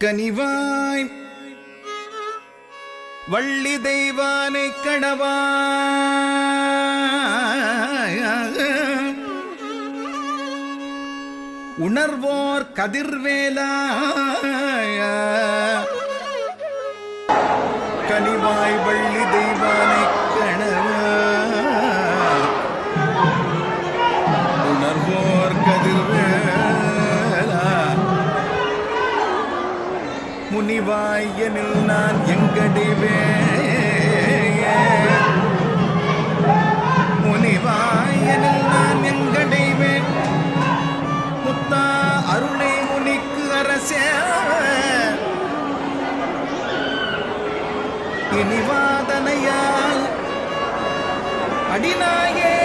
கனிவாய். வள்ளி தெய்வானை கணவா உணர்வோர் கதிர்வேலா கனிவாய் வள்ளி தெய்வானை கணவா உணர்வோர் கதிர்வேலா முனிவாயனில் நான் எங்கடைவேன் முனிவாயனில் நான் எங்கடைவேன் முத்தா அருணை முனிக்கு அரசே. இனிவாதனையால் அடிநாயே.